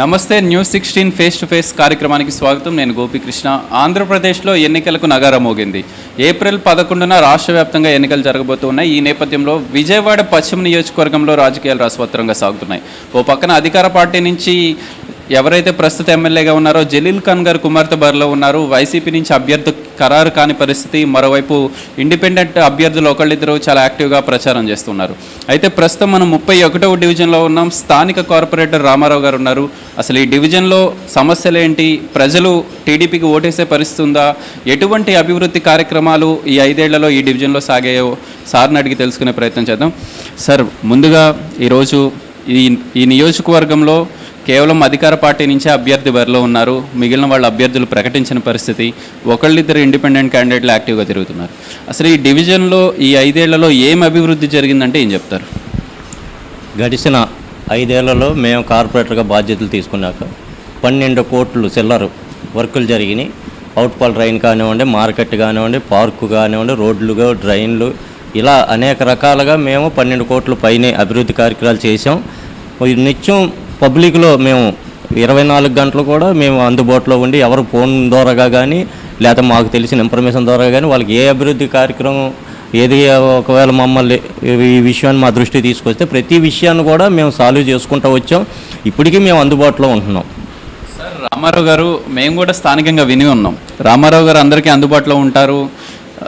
నమస్తే news sixteen face to face కార్యక్రమానికి స్వాగతం. నేను గోపికృష్ణ ఆంధ్రప్రదేశ్లో ఎన్నికలకు నగారం మోగింది. ఏప్రిల్ పదకొండున రాష్ట్ర వ్యాప్తంగా ఎన్నికలు జరగబోతున్నాయి ఈ నేపథ్యంలో విజయవాడ పశ్చిమ నియోజకవర్గంలో రాజకీయాలు రసవత్తరంగా సాగుతున్నాయి. ఓ పక్కన అధికార పార్టీ నుంచి ఎవరైతే ప్రస్తుత ఎమ్మెల్యేగా ఉన్నారో జలీల్ ఖాన్ గారు కుమార్తె బరిలో ఉన్నారు. వైసీపీ నుంచి అభ్యర్థి ఖరారు కాని పరిస్థితి. మరోవైపు ఇండిపెండెంట్ అభ్యర్థులు ఒకళ్ళిద్దరు చాలా యాక్టివ్గా ప్రచారం చేస్తున్నారు. అయితే ప్రస్తుతం మనం ముప్పై ఒకటవ డివిజన్లో ఉన్నాం. స్థానిక కార్పొరేటర్ రామారావు గారు ఉన్నారు. అసలు ఈ డివిజన్లో సమస్యలు ఏంటి? ప్రజలు టీడీపీకి ఓటేసే పరిస్థితి ఉందా? ఎటువంటి అభివృద్ధి కార్యక్రమాలు ఈ ఐదేళ్ళలో ఈ డివిజన్లో సాగాయో సార్ని అడిగి తెలుసుకునే ప్రయత్నం చేద్దాం. సార్ ముందుగా ఈరోజు ఈ ఈ నియోజకవర్గంలో కేవలం అధికార పార్టీ నుంచే అభ్యర్థి బరిలో ఉన్నారు. మిగిలిన వాళ్ళ అభ్యర్థులు ప్రకటించిన పరిస్థితి ఒకళ్ళిద్దరు ఇండిపెండెంట్ క్యాండిడేట్లు యాక్టివ్గా తిరుగుతున్నారు. అసలు ఈ డివిజన్లో ఈ ఐదేళ్ళలో ఏం అభివృద్ధి జరిగిందంటే ఏం చెప్తారు? గడిచిన ఐదేళ్ళలో మేము కార్పొరేటర్గా బాధ్యతలు తీసుకున్నాక పన్నెండు కోట్లు చిల్లర వర్కులు జరిగినాయి. అవుట్పాల్ ట్రైన్ కానివ్వండి మార్కెట్ కానివ్వండి పార్కు కానివ్వండి రోడ్లుగా డ్రైన్లు ఇలా అనేక రకాలుగా మేము పన్నెండు కోట్ల పైనే అభివృద్ధి కార్యక్రమాలు చేసాం నిత్యం పబ్లిక్లో మేము ఇరవై నాలుగు గంటలు కూడా మేము అందుబాటులో ఉండి ఎవరు ఫోన్ ద్వారాగా కానీ లేదా మాకు తెలిసిన ఇన్ఫర్మేషన్ ద్వారా కానీ వాళ్ళకి ఏ అభివృద్ధి కార్యక్రమం ఏది ఒకవేళ మమ్మల్ని ఈ విషయాన్ని మా దృష్టి తీసుకొస్తే ప్రతి విషయాన్ని కూడా మేము సాల్వ్ చేసుకుంటూ వచ్చాం. ఇప్పటికీ మేము అందుబాటులో ఉంటున్నాం. సార్ రామారావు గారు మేము కూడా స్థానికంగా విని ఉన్నాం. రామారావు గారు అందరికీ అందుబాటులో ఉంటారు.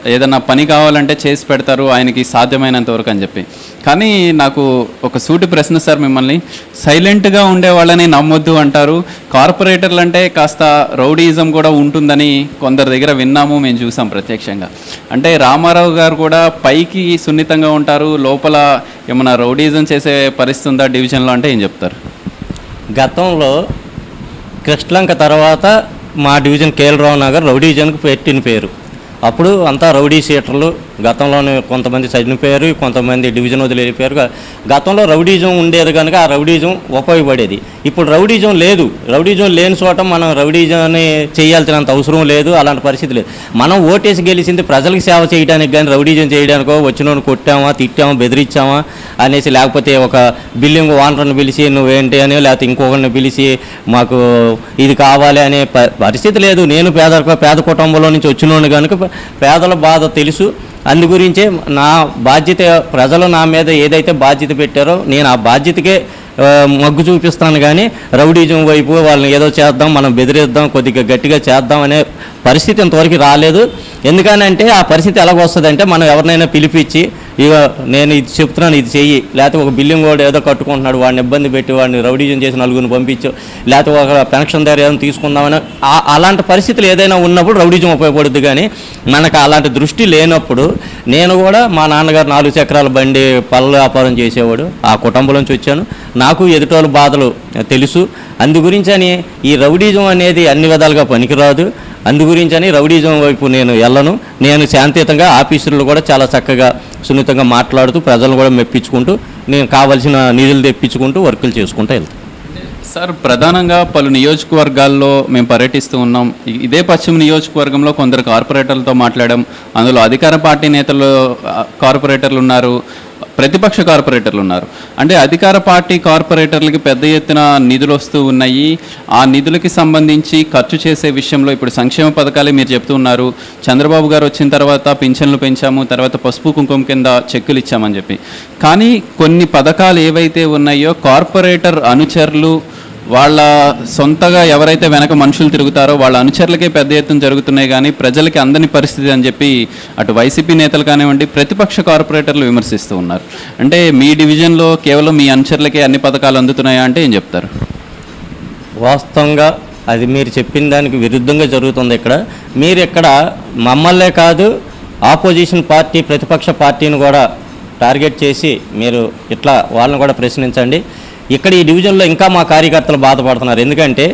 ఏదన్నా పని కావాలంటే చేసి పెడతారు ఆయనకి సాధ్యమైనంత వరకు అని చెప్పి. కానీ నాకు ఒక సూటి ప్రశ్న సార్ మిమ్మల్ని. సైలెంట్గా ఉండే వాళ్ళని నమ్మొద్దు అంటారు. కార్పొరేటర్లు అంటే కాస్త రౌడీయిజం కూడా ఉంటుందని కొందరి దగ్గర విన్నాము మేము చూసాం ప్రత్యక్షంగా. అంటే రామారావు గారు కూడా పైకి సున్నితంగా ఉంటారు లోపల ఏమైనా రౌడీయిజం చేసే పరిస్థితి ఉందా డివిజన్లో అంటే ఏం చెప్తారు? గతంలో కృష్ణలంక తర్వాత మా డివిజన్ కేఎల్రావు నగర్ రౌడీ డివిజన్కి పెట్టిన పేరు. అప్పుడు అంతా రౌడీ సీటర్లు గతంలోనే కొంతమంది చనిపోయారు కొంతమంది డివిజన్ వదిలి వెళ్ళిపోయారు గతంలో రౌడీజం ఉండేది కనుక ఆ రౌడీజం ఉపయోగపడేది. ఇప్పుడు రౌడీజం లేదు. రౌడీజం లేని చోట మనం రౌడీజాన్ని చేయాల్సినంత అవసరం లేదు అలాంటి పరిస్థితి లేదు. మనం ఓటేసి గెలిచింది ప్రజలకు సేవ చేయడానికి కానీ రౌడీజం చేయడానికో వచ్చిన కొట్టామా తిట్టామా బెదిరించామా అనేసి లేకపోతే ఒక బిల్డింగ్ ఓనర్ని పిలిచి నువ్వేంటి అని లేకపోతే ఇంకొకరిని పిలిచి మాకు ఇది కావాలి అనే ప- పరిస్థితి లేదు. నేను పేద పేద కుటుంబంలో నుంచి వచ్చినోడు కనుక పేదల బాధ తెలుసు. అందు గురించే నా బాధ్యత ప్రజలు నా మీద ఏదైతే బాధ్యత పెట్టారో నేను ఆ బాధ్యతకే మగ్గు చూపిస్తాను కానీ రౌడీజం వైపు వాళ్ళని ఏదో చేద్దాం మనం బెదిరిద్దాం కొద్దిగా గట్టిగా చేద్దాం అనే పరిస్థితి ఇంతవరకు రాలేదు. ఎందుకనంటే ఆ పరిస్థితి ఎలాగొస్తుందంటే మనం ఎవరినైనా పిలిపించి ఇక నేను ఇది చెప్తున్నాను ఇది చెయ్యి. లేకపోతే ఒక బిల్డింగ్ వాడు ఏదో కట్టుకుంటున్నాడు వాడిని ఇబ్బంది పెట్టి వాడిని రౌడీజం చేసి నలుగురిని పంపించు. లేకపోతే ఒక పెన్షన్ దగ్గర ఏదైనా తీసుకుందామని. ఆ- అలాంటి పరిస్థితులు ఏదైనా ఉన్నప్పుడు రౌడీజం ఉపయోగపడుద్ది కానీ మనకు అలాంటి దృష్టి లేనప్పుడు నేను కూడా మా నాన్నగారు నాలుగు చక్రాల బండి పళ్ళ వ్యాపారం చేసేవాడు. ఆ కుటుంబం నుంచి వచ్చాను. నాకు ఎదుటోళ్ళ బాధలు తెలుసు. అందు గురించి అని ఈ రౌడీజం అనేది అన్ని విధాలుగా పనికిరాదు. అందుగురించని రౌడీజం వైపు నేను వెళ్ళను నేను శాంతియుతంగా ఆఫీసులు కూడా చాలా చక్కగా సున్నితంగా మాట్లాడుతూ ప్రజలను కూడా మెప్పించుకుంటూ నేను కావాల్సిన నిధులు తెప్పించుకుంటూ వర్కులు చేసుకుంటూ వెళ్తాను సార్ ప్రధానంగా పలు నియోజకవర్గాల్లో మేము పర్యటిస్తూ ఉన్నాం. ఇదే పశ్చిమ నియోజకవర్గంలో కొందరు కార్పొరేటర్లతో మాట్లాడాం. అందులో అధికార పార్టీ నేతలు కార్పొరేటర్లు ఉన్నారు. ప్రతిపక్ష కార్పొరేటర్లు ఉన్నారు. అంటే అధికార పార్టీ కార్పొరేటర్లకి పెద్ద ఎత్తున నిధులు వస్తూ ఉన్నాయి. ఆ నిధులకి సంబంధించి ఖర్చు చేసే విషయంలో ఇప్పుడు సంక్షేమ పథకాలే మీరు చెప్తూ ఉన్నారు. చంద్రబాబు గారు వచ్చిన తర్వాత పింఛన్లు పెంచాము తర్వాత పసుపు కుంకుమ కింద చెక్కులు ఇచ్చామని చెప్పి. కానీ కొన్ని పథకాలు ఏవైతే ఉన్నాయో కార్పొరేటర్ అనుచరులు వాళ్ళ సొంతగా ఎవరైతే వెనక మనుషులు తిరుగుతారో వాళ్ళ అనుచరులకే పెద్ద ఎత్తున జరుగుతున్నాయి కానీ ప్రజలకి అందని పరిస్థితి అని చెప్పి అటు వైసీపీ నేతలు కానివ్వండి ప్రతిపక్ష కార్పొరేటర్లు విమర్శిస్తూ ఉన్నారు. అంటే మీ డివిజన్లో కేవలం మీ అనుచరులకే అన్ని పథకాలు అందుతున్నాయా అంటే ఏం చెప్తారు? వాస్తవంగా అది మీరు చెప్పిన దానికి విరుద్ధంగా జరుగుతుంది ఇక్కడ. మీరు ఇక్కడ మమ్మల్నే కాదు ఆపోజిషన్ పార్టీ ప్రతిపక్ష పార్టీని కూడా టార్గెట్ చేసి మీరు ఇట్లా వాళ్ళని కూడా ప్రశ్నించండి. ఇక్కడ ఈ డివిజన్లో ఇంకా మా కార్యకర్తలు బాధపడుతున్నారు. ఎందుకంటే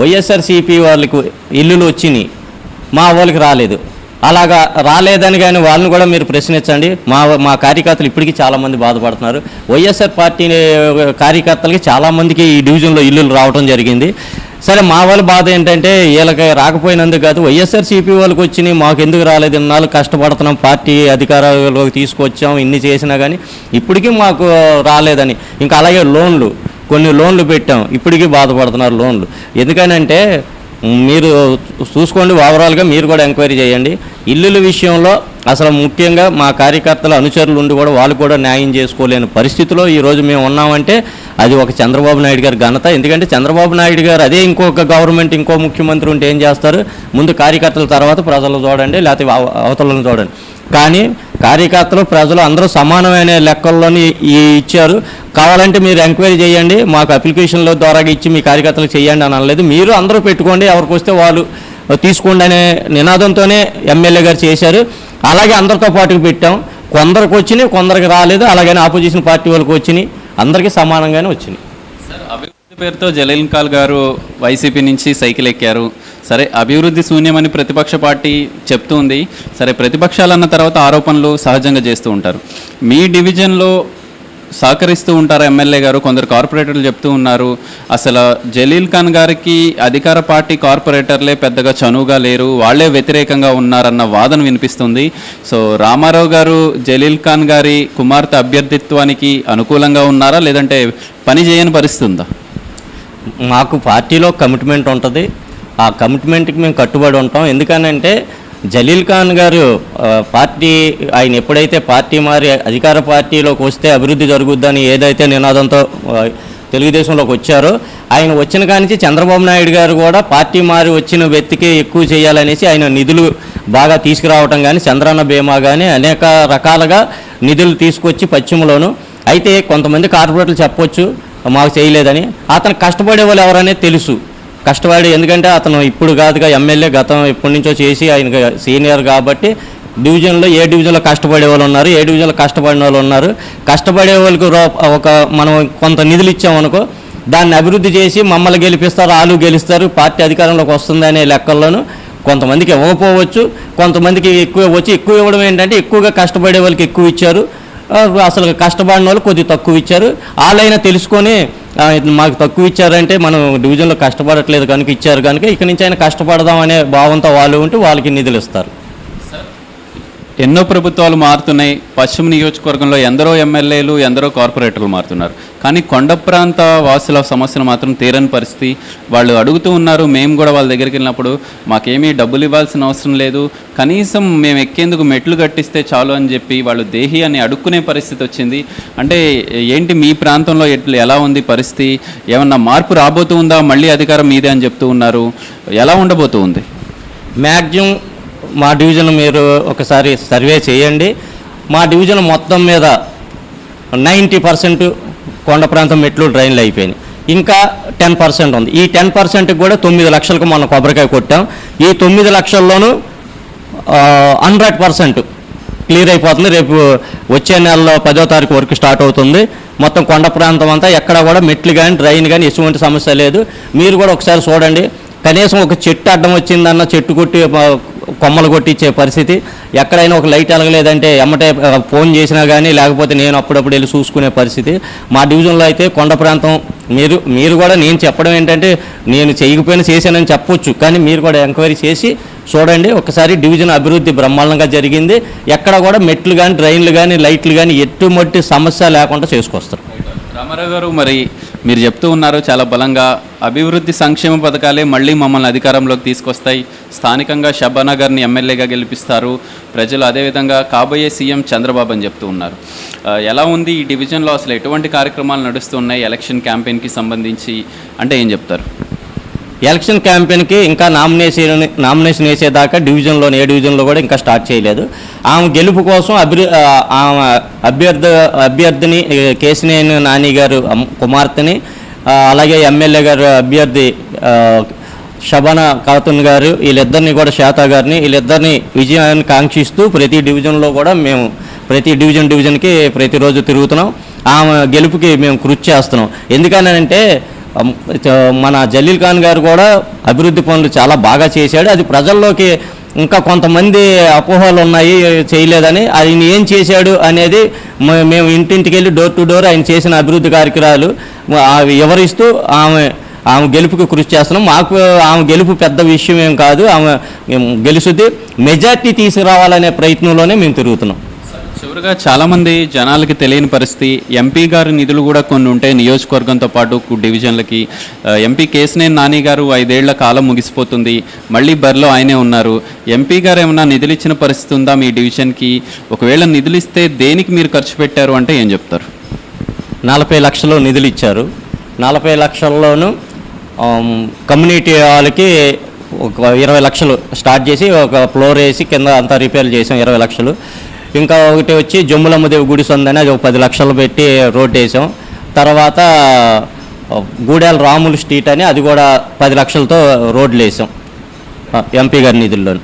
వైఎస్ఆర్సీపీ వాళ్ళకు ఇల్లులు వచ్చినాయి. మా వాళ్ళకి రాలేదు. అలాగా రాలేదని కానీ వాళ్ళని కూడా మీరు ప్రశ్నించండి. మా మా కార్యకర్తలు ఇప్పటికీ చాలామంది బాధపడుతున్నారు. వైఎస్ఆర్ పార్టీ కార్యకర్తలకి చాలామందికి ఈ డివిజన్లో ఇల్లులు రావడం జరిగింది. సరే మా వాళ్ళ బాధ ఏంటంటే వీళ్ళకి రాకపోయినందుకు కాదు వైఎస్ఆర్సీపీ వాళ్ళకి వచ్చినాయి మాకు ఎందుకు రాలేదు ఇన్నాళ్ళు కష్టపడుతున్నాం పార్టీ అధికారంలోకి తీసుకొచ్చాం ఇన్ని చేసినా కానీ ఇప్పటికీ మాకు రాలేదని. ఇంకా అలాగే లోన్లు కొన్ని లోన్లు పెట్టాం ఇప్పటికీ బాధపడుతున్నారు లోన్లు. ఎందుకనంటే మీరు చూసుకోండి ఓవరాల్గా మీరు కూడా ఎంక్వైరీ చేయండి. ఇల్లుల విషయంలో అసలు ముఖ్యంగా మా కార్యకర్తల అనుచరులు ఉండి కూడా వాళ్ళు కూడా న్యాయం చేసుకోలేని పరిస్థితిలో ఈరోజు మేము ఉన్నామంటే అది ఒక చంద్రబాబు నాయుడు గారి ఘనత. ఎందుకంటే చంద్రబాబు నాయుడు గారు అదే ఇంకొక గవర్నమెంట్ ఇంకో ముఖ్యమంత్రి ఉంటే ఏం చేస్తారు? ముందు కార్యకర్తల తర్వాత ప్రజలు చూడండి లేకపోతే అవతలను చూడండి. కానీ కార్యకర్తలు ప్రజలు అందరూ సమానమైన లెక్కల్లోని ఇచ్చారు. కావాలంటే మీరు ఎంక్వైరీ చేయండి మాకు అప్లికేషన్ల ద్వారా ఇచ్చి మీ కార్యకర్తలు చేయండి అని అనలేదు. మీరు అందరూ పెట్టుకోండి ఎవరికి వస్తే వాళ్ళు తీసుకోండి అనే నినాదంతోనే ఎమ్మెల్యే గారు చేశారు. అలాగే అందరితో పాటు పెట్టాం. కొందరికి వచ్చినాయి కొందరికి రాలేదు. అలాగని ఆపోజిషన్ పార్టీ వాళ్ళకి వచ్చినాయి. అందరికీ సమానంగానే వచ్చినాయి. అభివృద్ధి పేరుతో జలీల్ కాల్ గారు వైసీపీ నుంచి సైకిల్ ఎక్కారు. సరే అభివృద్ధి శూన్యమని ప్రతిపక్ష పార్టీ చెప్తుంది సరే ప్రతిపక్షాలు అన్న తర్వాత ఆరోపణలు సహజంగా చేస్తూ ఉంటారు. మీ డివిజన్లో సహకరిస్తూ ఉంటారు ఎమ్మెల్యే గారు. కొందరు కార్పొరేటర్లు చెప్తూ ఉన్నారు. అసలు జలీల్ ఖాన్ గారికి అధికార పార్టీ కార్పొరేటర్లే పెద్దగా చనువుగా లేరు. వాళ్ళే వ్యతిరేకంగా ఉన్నారన్న వాదన వినిపిస్తుంది. సో రామారావు గారు జలీల్ ఖాన్ గారి కుమార్తె అభ్యర్థిత్వానికి అనుకూలంగా ఉన్నారా? లేదంటే పని చేయని పరిస్థితుందా? మాకు పార్టీలో కమిట్మెంట్ ఉంటుంది. ఆ కమిట్మెంట్కి మేము కట్టుబడి ఉంటాం. ఎందుకనంటే జలీల్ ఖాన్ గారు పార్టీ ఆయన ఎప్పుడైతే పార్టీ మారి అధికార పార్టీలోకి వస్తే అభివృద్ధి జరుగుద్దని ఏదైతే నినాదంతో తెలుగుదేశంలోకి వచ్చారో ఆయన వచ్చిన కానించి చంద్రబాబు నాయుడు గారు కూడా పార్టీ మారి వచ్చిన వ్యక్తికి ఎక్కువ చేయాలనేసి ఆయన నిధులు బాగా తీసుకురావటం కానీ చంద్రాన్న బీమా కానీ అనేక రకాలుగా నిధులు తీసుకొచ్చి పశ్చిమలోను అయితే కొంతమంది కార్పొరేటర్లు చెప్పొచ్చు మాకు చేయలేదని. అతను కష్టపడే వాళ్ళు ఎవరనేది తెలుసు. కష్టపడి ఎందుకంటే అతను ఇప్పుడు కాదుగా ఎమ్మెల్యే గతం ఎప్పటి నుంచో చేసి ఆయన సీనియర్ కాబట్టి డివిజన్లో ఏ డివిజన్లో కష్టపడే వాళ్ళు ఉన్నారు ఏ డివిజన్లో కష్టపడిన వాళ్ళు ఉన్నారు. కష్టపడే వాళ్ళకి ఒక మనం కొంత నిధులు ఇచ్చామనుకో దాన్ని అభివృద్ధి చేసి మమ్మల్ని గెలిపిస్తారు వాళ్ళు గెలుస్తారు పార్టీ అధికారంలోకి వస్తుంది అనే లెక్కల్లోనూ కొంతమందికి ఇవ్వకపోవచ్చు కొంతమందికి ఎక్కువ ఇవ్వచ్చు. ఎక్కువ ఇవ్వడం ఏంటంటే ఎక్కువగా కష్టపడే వాళ్ళకి ఎక్కువ ఇచ్చారు. అసలు కష్టపడిన వాళ్ళు కొద్దిగా తక్కువ ఇచ్చారు. వాళ్ళైనా తెలుసుకొని మాకు తక్కువ ఇచ్చారంటే మనం డివిజన్లో కష్టపడట్లేదు కనుక ఇచ్చారు కనుక ఇక నుంచి అయినా కష్టపడదాం అనే భావంతో వాళ్ళు ఉంటే వాళ్ళకి నిధులు ఇస్తారు. ఎన్నో ప్రభుత్వాలు మారుతున్నాయి. పశ్చిమ నియోజకవర్గంలో ఎందరో ఎమ్మెల్యేలు ఎందరో కార్పొరేటర్లు మారుతున్నారు. కానీ కొండ ప్రాంత వాసుల సమస్యలు మాత్రం తీరని పరిస్థితి. వాళ్ళు అడుగుతూ ఉన్నారు మేము కూడా వాళ్ళ దగ్గరికి వెళ్ళినప్పుడు మాకేమీ డబ్బులు ఇవ్వాల్సిన అవసరం లేదు. కనీసం మేము ఎక్కేందుకు మెట్లు కట్టిస్తే చాలు అని చెప్పి వాళ్ళు దేహి అని అడుక్కునే పరిస్థితి వచ్చింది. అంటే ఏంటి మీ ప్రాంతంలో ఎట్లు ఎలా ఉంది పరిస్థితి? ఏమన్నా మార్పు రాబోతుందా మళ్ళీ అధికారం మీదే అని చెప్తూ ఉన్నారు. ఎలా ఉండబోతూ ఉంది? మ్యాక్సిమం మా డివిజన్ మీరు ఒకసారి సర్వే చేయండి. మా డివిజన్ మొత్తం మీద నైంటీ పర్సెంట్ కొండ ప్రాంతం మెట్లు డ్రైన్లు అయిపోయినాయి. ఇంకా టెన్ పర్సెంట్ ఉంది. ఈ టెన్ పర్సెంట్కి కూడా తొమ్మిది లక్షలకు మనం కొబ్బరికాయ కొట్టాం. ఈ తొమ్మిది లక్షల్లోనూ హండ్రెడ్ పర్సెంట్ క్లియర్ అయిపోతుంది. రేపు వచ్చే నెలలో పదో తారీఖు వరకు స్టార్ట్ అవుతుంది. మొత్తం కొండ ప్రాంతం అంతా ఎక్కడ కూడా మెట్లు కానీ డ్రైన్ కానీ ఎటువంటి సమస్య లేదు. మీరు కూడా ఒకసారి చూడండి. కనీసం ఒక చెట్టు అడ్డం వచ్చిందన్న చెట్టు కొట్టి కొమ్మలు కొట్టించే పరిస్థితి. ఎక్కడైనా ఒక లైట్ ఎలగలేదంటే ఎమ్మటే ఫోన్ చేసినా కానీ లేకపోతే నేను అప్పుడప్పుడు వెళ్ళి చూసుకునే పరిస్థితి. మా డివిజన్లో అయితే కొండ ప్రాంతం మీరు మీరు కూడా నేను చెప్పడం ఏంటంటే నేను చేయకపోయినా చేశానని చెప్పొచ్చు. కానీ మీరు కూడా ఎంక్వైరీ చేసి చూడండి ఒకసారి డివిజన్ అభివృద్ధి బ్రహ్మాండంగా జరిగింది. ఎక్కడ కూడా మెట్లు కానీ డ్రైన్లు కానీ లైట్లు కానీ ఎటువంటి సమస్య లేకుండా చేసుకొస్తారు. రామారావు గారు మరి మీరు చెప్తూ ఉన్నారు చాలా బలంగా. అభివృద్ధి సంక్షేమ పథకాలే మళ్ళీ మమ్మల్ని అధికారంలోకి తీసుకొస్తాయి. స్థానికంగా షబానా గారిని ఎమ్మెల్యేగా గెలిపిస్తారు. ప్రజలు అదేవిధంగా కాబోయే సీఎం చంద్రబాబు అని చెప్తూ ఉన్నారు. ఎలా ఉంది ఈ డివిజన్లో? అసలు ఎటువంటి కార్యక్రమాలు నడుస్తున్నాయి? ఎలక్షన్ క్యాంపెయిన్కి సంబంధించి అంటే ఏం చెప్తారు? ఎలక్షన్ క్యాంపెయిన్కి ఇంకా నామినేషన్ నామినేషన్ వేసేదాకా డివిజన్లో ఏ డివిజన్లో కూడా ఇంకా స్టార్ట్ చేయలేదు. ఆమె గెలుపు కోసం అభి ఆమె అభ్యర్థి అభ్యర్థిని ఏ, కేసినేని నాని గారు కుమార్తెని అలాగే ఎమ్మెల్యే గారు అభ్యర్థి ఆ, షబానా ఖాతున్ గారు వీళ్ళిద్దరిని కూడా శ్వేత గారిని వీళ్ళిద్దరిని విజయాన్ని కాంక్షిస్తూ ప్రతి డివిజన్లో కూడా మేము ప్రతి డివిజన్ డివిజన్కి ప్రతిరోజు తిరుగుతున్నాం. ఆమె గెలుపుకి మేము కృషి చేస్తున్నాం. ఎందుకనంటే అంటే మన జలీల్ ఖాన్ గారు కూడా అభివృద్ధి పనులు చాలా బాగా చేశాడు. అది ప్రజల్లోకి ఇంకా కొంతమంది అపోహలు ఉన్నాయి చేయలేదని ఆయన ఏం చేశాడు అనేది మేము ఇంటింటికి వెళ్ళి డోర్ టు డోర్ ఆయన చేసిన అభివృద్ధి కార్యక్రమాలు అవి వివరిస్తూ ఆమె ఆమె గెలుపుకి కృషి చేస్తున్నాం. మాకు ఆమె గెలుపు పెద్ద విషయం ఏం కాదు. ఆమె గెలుసుది. మెజార్టీ తీసుకురావాలనే ప్రయత్నంలోనే మేము తిరుగుతున్నాం. చివరిగా చాలామంది జనాలకి తెలియని పరిస్థితి. ఎంపీ గారి నిధులు కూడా కొన్ని ఉంటాయి నియోజకవర్గంతో పాటు డివిజన్లకి. ఎంపీ కేసినేని నాని గారు ఐదేళ్ళ కాలం ముగిసిపోతుంది. మళ్ళీ బరిలో ఆయనే ఉన్నారు. ఎంపీ గారు ఏమైనా నిధులు ఇచ్చిన పరిస్థితి ఉందా మీ డివిజన్కి? ఒకవేళ నిధులు ఇస్తే దేనికి మీరు ఖర్చు పెట్టారు అంటే ఏం చెప్తారు? నలభై లక్షలు నిధులు ఇచ్చారు. నలభై లక్షల్లోనూ కమ్యూనిటీ వాళ్ళకి ఒక ఇరవై లక్షలు స్టార్ట్ చేసి ఒక ఫ్లోర్ వేసి కింద అంతా రిపేర్ చేసాం ఇరవై లక్షలు. ఇంకా ఒకటి వచ్చి జమ్ములమ్మదేవి గుడి ఉందని అది ఒక పది లక్షలు పెట్టి రోడ్ వేసాం. తర్వాత గూడెల రాములు స్ట్రీట్ అని అది కూడా పది లక్షలతో రోడ్లు వేసాం. ఎంపీ గారి నిధుల్లోను.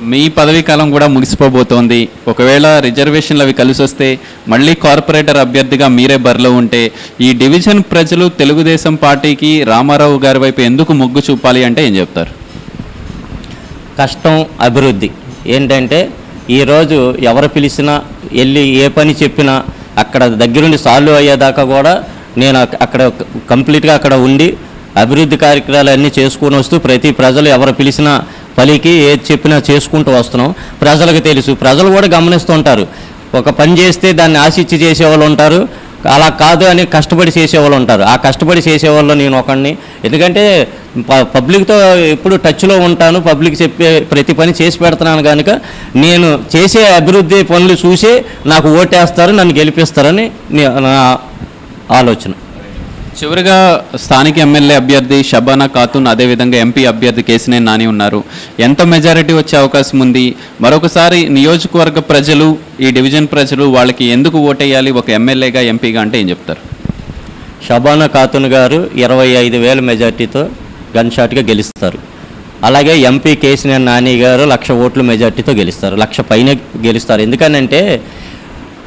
మీ పదవీ కాలం కూడా ముగిసిపోబోతోంది. ఒకవేళ రిజర్వేషన్లు అవి కలిసి వస్తే మళ్ళీ కార్పొరేటర్ అభ్యర్థిగా మీరే బరిలో ఉంటే ఈ డివిజన్ ప్రజలు తెలుగుదేశం పార్టీకి రామారావు గారి వైపు ఎందుకు మొగ్గు చూపాలి అంటే ఏం చెప్తారు? కష్టం అభివృద్ధి. ఏంటంటే ఈరోజు ఎవరు పిలిచినా వెళ్ళి ఏ పని చెప్పినా అక్కడ దగ్గరుండి సాల్వ్ అయ్యేదాకా కూడా నేను అక్కడ కంప్లీట్గా అక్కడ ఉండి అభివృద్ధి కార్యక్రమాలు అన్నీ చేసుకుని వస్తూ ప్రతి ప్రజలు ఎవరు పిలిచినా పలికి ఏది చెప్పినా చేసుకుంటూ వస్తున్నాం. ప్రజలకు తెలుసు. ప్రజలు కూడా గమనిస్తుంటారు ఒక పని చేస్తే దాన్ని ఆశించి చేసేవాళ్ళు ఉంటారు. అలా కాదు అని కష్టపడి చేసేవాళ్ళు ఉంటారు. ఆ కష్టపడి చేసేవాళ్ళు నేను ఒకడిని ఎందుకంటే ప- పబ్లిక్తో ఎప్పుడు టచ్లో ఉంటాను. పబ్లిక్ చెప్పే ప్రతి పని చేసి పెడుతున్నాను కనుక నేను చేసే అభివృద్ధి పనులు చూసి నాకు ఓటేస్తారు నన్ను గెలిపిస్తారని నా ఆలోచన. చివరిగా స్థానిక ఎమ్మెల్యే అభ్యర్థి షబానా ఖాతున్ అదేవిధంగా ఎంపీ అభ్యర్థి కేసినే నాని ఉన్నారు. ఎంత మెజారిటీ వచ్చే అవకాశం ఉంది? మరొకసారి నియోజకవర్గ ప్రజలు ఈ డివిజన్ ప్రజలు వాళ్ళకి ఎందుకు ఓటేయాలి? ఒక ఎమ్మెల్యేగా ఎంపీగా అంటే ఏం చెప్తారు? షబానా ఖాతున్ గారు ఇరవై ఐదు వేల మెజార్టీతో గన్ షాట్గా గెలుస్తారు. అలాగే ఎంపీ కేసీఆర్ నాని గారు లక్ష ఓట్ల మెజార్టీతో గెలుస్తారు. లక్ష పైన గెలుస్తారు. ఎందుకనంటే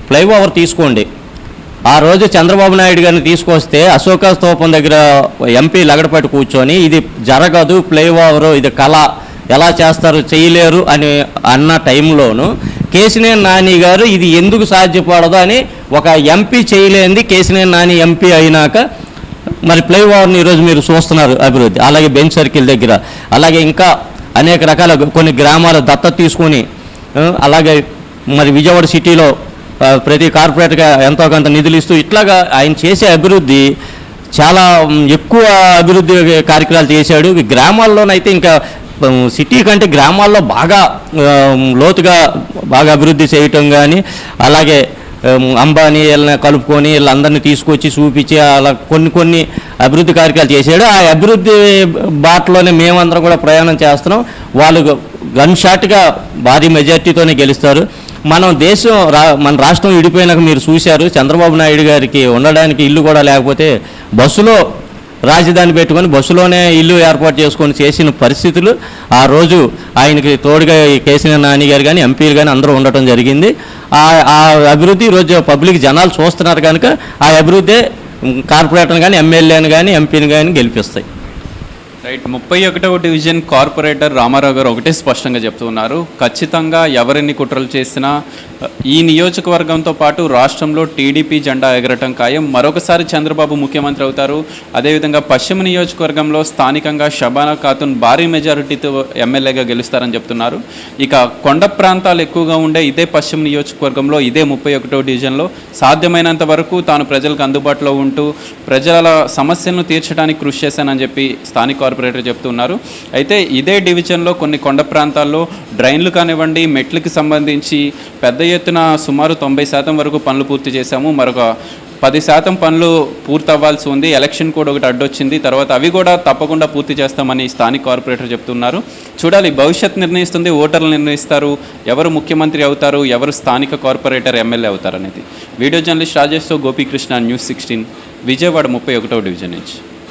ఫ్లైఓవర్ తీసుకోండి. ఆ రోజు చంద్రబాబు నాయుడు గారిని తీసుకొస్తే అశోక స్తూపం దగ్గర ఎంపీ లగడపట్టి కూర్చొని ఇది జరగదు ఫ్లైఓవర్ ఇది కళ ఎలా చేస్తారు చేయలేరు అని అన్న టైంలోను కేసినేని నాని గారు ఇది ఎందుకు సాధ్యపడదు అని ఒక ఎంపీ చేయలేనిది కేసినేని నాని ఎంపీ అయినాక మరి ఫ్లైఓవర్ని ఈరోజు మీరు చూస్తున్నారు అభివృద్ధి. అలాగే బెంచ్ సర్కిల్ దగ్గర. అలాగే ఇంకా అనేక రకాల కొన్ని గ్రామాలు దత్తత తీసుకొని అలాగే మరి విజయవాడ సిటీలో ప్రతి కార్పొరేట్గా ఎంతో కొంత నిధులు ఇస్తూ ఇట్లాగా ఆయన చేసే అభివృద్ధి చాలా ఎక్కువ అభివృద్ధి కార్యక్రమాలు చేశాడు. గ్రామాల్లోనైతే ఇంకా సిటీ కంటే గ్రామాల్లో బాగా లోతుగా బాగా అభివృద్ధి చేయటం కానీ అలాగే అంబానీ వీళ్ళని కలుపుకొని వీళ్ళందరినీ తీసుకొచ్చి చూపించి అలా కొన్ని కొన్ని అభివృద్ధి కార్యక్రమాలు చేశాడు. ఆ అభివృద్ధి బాటలోనే మేమందరం కూడా ప్రయాణం చేస్తున్నాం. వాళ్ళు గన్ షాట్గా భారీ మెజార్టీతోనే గెలుస్తారు. మనం దేశం రా మన రాష్ట్రం విడిపోయినాక మీరు చూశారు చంద్రబాబు నాయుడు గారికి ఉండడానికి ఇల్లు కూడా లేకపోతే బస్సులో రాజధాని పెట్టుకొని బస్సులోనే ఇల్లు ఏర్పాటు చేసుకొని చేసిన పరిస్థితులు ఆ రోజు ఆయనకి తోడుగా కేసీఆర్ నాని గారు కానీ ఎంపీలు కానీ అందరూ ఉండటం జరిగింది. ఆ ఆ అభివృద్ధి ఈరోజు పబ్లిక్ జనాలు చూస్తున్నారు కనుక ఆ అభివృద్ధి కార్పొరేటర్ని కానీ ఎమ్మెల్యేని కానీ ఎంపీని కానీ గెలిపిస్తాయి. రైట్ ముప్పై ఒకటవ డివిజన్ కార్పొరేటర్ రామారావు గారు ఒకటే స్పష్టంగా చెప్తున్నారు. ఖచ్చితంగా ఎవరిన్ని కుట్రలు చేసినా ఈ నియోజకవర్గంతో పాటు రాష్ట్రంలో టీడీపీ జెండా ఎగరటం ఖాయం. మరొకసారి చంద్రబాబు ముఖ్యమంత్రి అవుతారు. అదేవిధంగా పశ్చిమ నియోజకవర్గంలో స్థానికంగా షబానా ఖాతున్ భారీ మెజారిటీతో ఎమ్మెల్యేగా గెలుస్తారని చెప్తున్నారు. ఇక కొండ ప్రాంతాలు ఎక్కువగా ఉండే ఇదే పశ్చిమ నియోజకవర్గంలో ఇదే ముప్పై ఒకటో డివిజన్లో సాధ్యమైనంత వరకు తాను ప్రజలకు అందుబాటులో ఉంటూ ప్రజల సమస్యలను తీర్చడానికి కృషి చేశానని చెప్పి స్థానిక కార్పొరేటర్ చెప్తున్నారు. అయితే ఇదే డివిజన్లో కొన్ని కొండ ప్రాంతాల్లో డ్రైన్లు కానివ్వండి మెట్లకి సంబంధించి పెద్ద ఎత్తున సుమారు తొంభై శాతం వరకు పనులు పూర్తి చేశాము. మరొక పది శాతం పనులు పూర్తి అవ్వాల్సి ఉంది. ఎలక్షన్ కూడా ఒకటి అడ్డొచ్చింది. తర్వాత అవి కూడా తప్పకుండా పూర్తి చేస్తామని స్థానిక కార్పొరేటర్ చెప్తున్నారు. చూడాలి భవిష్యత్ నిర్ణయిస్తుంది. ఓటర్లు నిర్ణయిస్తారు. ఎవరు ముఖ్యమంత్రి అవుతారు? ఎవరు స్థానిక కార్పొరేటర్ ఎమ్మెల్యే అవుతారు అనేది వీడియో జర్నలిస్ట్ రాజేష్తో గోపీకృష్ణ న్యూస్ సిక్స్టీన్ విజయవాడ ముప్పై ఒకటో డివిజన్ నుంచి.